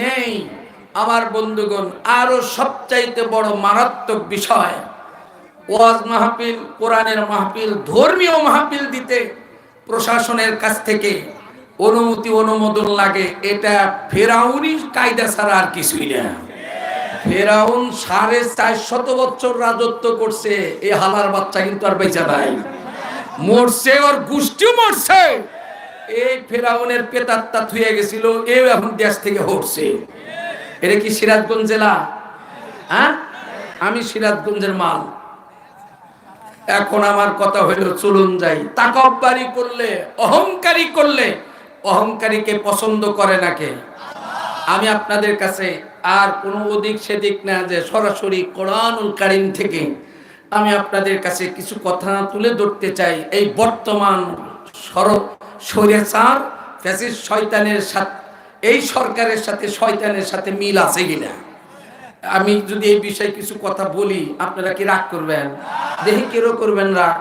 নেই। আমার বন্ধুগণ, আরও সবচাইতে বড় মারাত্মক বিষয়, ওয়াজ মাহফিল, কোরআনের মাহফিল, ধর্মীয় মাহফিল দিতে প্রশাসনের কাছ থেকে অনুমতি, অনুমোদন লাগে, এটা ফেরাউনি কায়দা ছাড়া আর কিছুই না। ফেরাউন সাড়ে চার শত বছর রাজত্ব করছে এই হালার বাচ্চা কিন্তু আর বেঁচে নাই। মরছে, ওর গোষ্ঠীও মরছে। এই ফেরাউনের পেতাত্তা থুয়ে গেছিল, এও এখন দেশ থেকে হচ্ছে এটা কি সিরাজগঞ্জ জেলা? হ্যাঁ? আমি সিরাজগঞ্জের মাল। এখন আমার কথা হইল, চলুন যাই। তাকব্বারি করলে, অহংকারী করলে, অহংকারীকে পছন্দ করে না কে? আমি আপনাদের কাছে আর কোনো ওদিক সেদিক না, যে সরাসরি কোরআনুল কারিম থেকে আমি আপনাদের কাছে কিছু কথা তুলে ধরতে চাই। এই বর্তমান সর স্বৈরাচার ফ্যাসিস শয়তানের সাথে, এই সরকারের সাথে, শয়তানের সাথে মিল আছে কিনা? আমি যদি এই বিষয়ে কিছু কথা বলি, আপনারা কি রাগ করবেন? দেখি কেরো করবেন রাগ?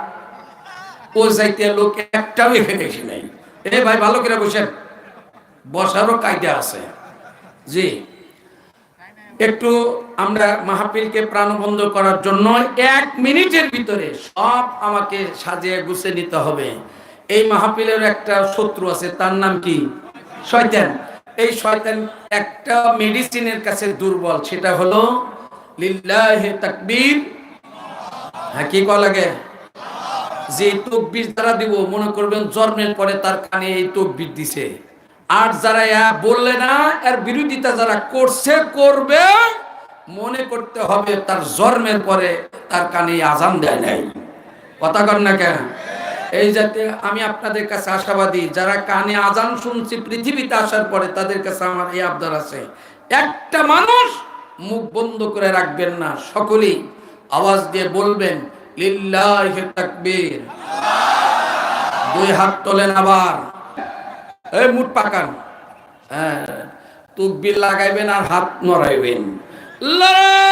ও যাইতে লোক একটাও এখানে এসে নাই। এ ভাই, ভালো করে বসেন। বসারও কায়দা আছে। জি। একটু আমরা মাহফিলকে প্রাণবন্ধ করার জন্য এক মিনিটের ভিতরে সব আমাকে সাজিয়ে গুছে নিতে হবে। এই মাহফিলের একটা শত্রু আছে, তার নাম কি? শয়তান। এই শয়তান একটা মেডিসিনের কাছে দুর্বল, সেটা হলো লিল্লাহে তাকবীর। হ্যাঁ কি কল লাগে? যে তকবির দ্বারা দিব, মনে করবেন জন্মের পরে তার কানে এই তকবির দিছে। আর যারা বললে না, এর বিরোধিতা যারা করছে, করবে, মনে করতে হবে তার জন্মের পরে তার কানে আজান দেয় নাই। কথা কর না কেন? এই যাতে আমি আপনাদের কাছে আশাবাদী, যারা কানে আজান শুনছি, পৃথিবীতে আসার পরে তাদের কাছে আমার এই আবদার আছে। একটা মানুষ মুখ বন্ধ করে রাখবেন না, সকলেই আওয়াজ দিয়ে বলবেন দুই হাত তোলেন আবার। এই মুঠ পাকান। হ্যাঁ তুকবির লাগাইবেন আর হাত নড়াইবেন। আল্লাহু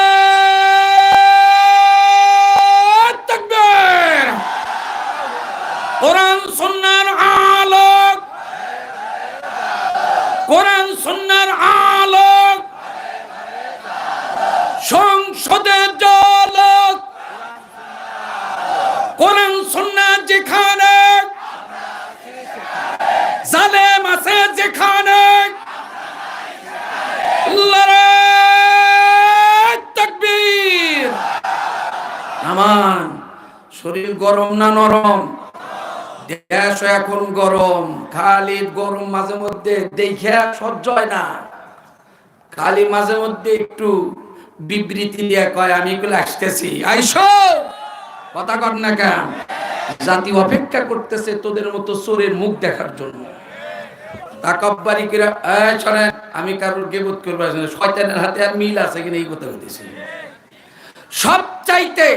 কোরআন সুন্নাহর আলোক। সংসদের জলক। কোরআন সুন্নাহ যেখানে। জালেম আছে যেখানে। নামান শরীর গরম না নরম? দেশ এখন গরম, খালি গরম মাঝে মধ্যে দেখে সহ্য হয় না। খালি মাঝে মধ্যে একটু বিবৃতি দিয়ে কয়, আমি এগুলো আসতেছি। আইসো! কথা কর না কেন? জাতি অপেক্ষা করতেছে তোদের মতো চোরের মুখ দেখার জন্য। তাকব্বারি কিরা শোনেন, আমি কারোর গেবত করব। শয়তানের হাতে আর মিল আছে কিনা এই কথা বলতেছি। সব চাইতে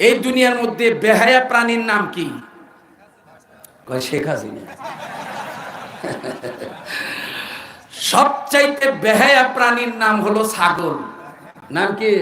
এই দুনিয়ার মধ্যে বেহায়া প্রাণীর নাম কি? শেখ হাসিনা। সবচাইতে বেহায়া প্রাণীর নাম হলো ছাগল। নাম কি?